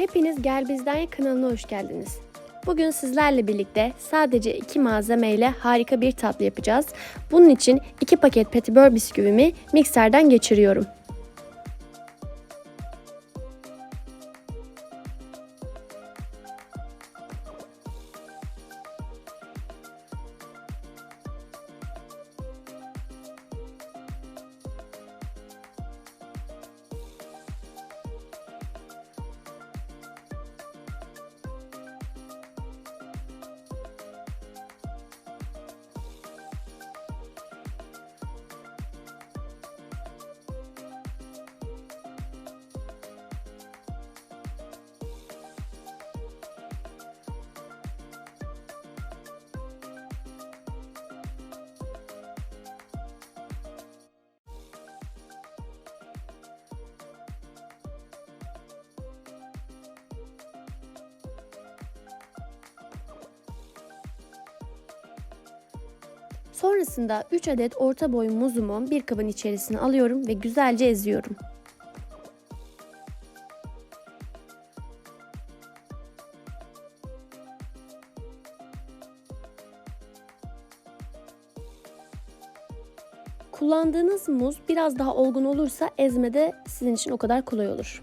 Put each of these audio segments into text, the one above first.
Hepiniz Gel Bizden kanalına hoş geldiniz. Bugün sizlerle birlikte sadece iki malzemeyle harika bir tatlı yapacağız. Bunun için iki paket petibör bisküvimi mikserden geçiriyorum. Sonrasında 3 adet orta boy muzumu bir kabın içerisine alıyorum ve güzelce eziyorum. Kullandığınız muz biraz daha olgun olursa ezmede sizin için o kadar kolay olur.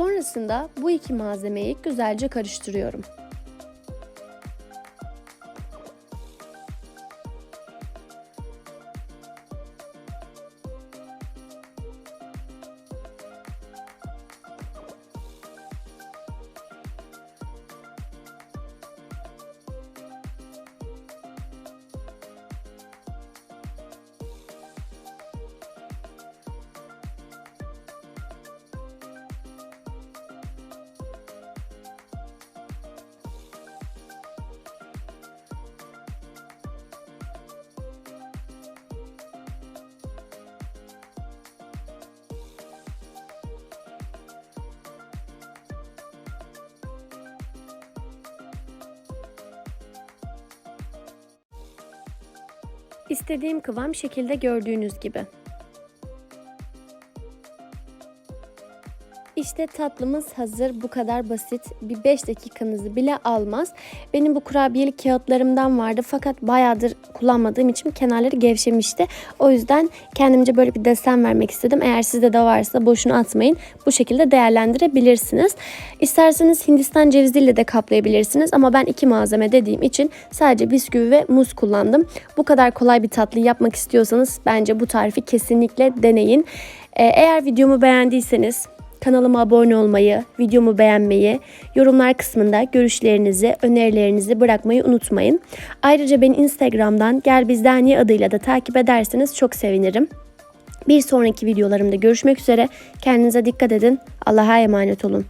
Sonrasında bu iki malzemeyi güzelce karıştırıyorum. İstediğim kıvam şekilde gördüğünüz gibi. İşte tatlımız hazır. Bu kadar basit. Bir 5 dakikanızı bile almaz. Benim bu kurabiyelik kağıtlarımdan vardı fakat bayağıdır kullanmadığım için kenarları gevşemişti. O yüzden kendimce böyle bir desen vermek istedim. Eğer sizde de varsa boşuna atmayın. Bu şekilde değerlendirebilirsiniz. İsterseniz Hindistan ceviziyle de kaplayabilirsiniz ama ben iki malzeme dediğim için sadece bisküvi ve muz kullandım. Bu kadar kolay bir tatlı yapmak istiyorsanız bence bu tarifi kesinlikle deneyin. Ee, Eğer videomu beğendiyseniz Kanalıma abone olmayı, videomu beğenmeyi, yorumlar kısmında görüşlerinizi, önerilerinizi bırakmayı unutmayın. Ayrıca beni Instagram'dan Gel Bizden Ye adıyla da takip ederseniz çok sevinirim. Bir sonraki videolarımda görüşmek üzere. Kendinize dikkat edin. Allah'a emanet olun.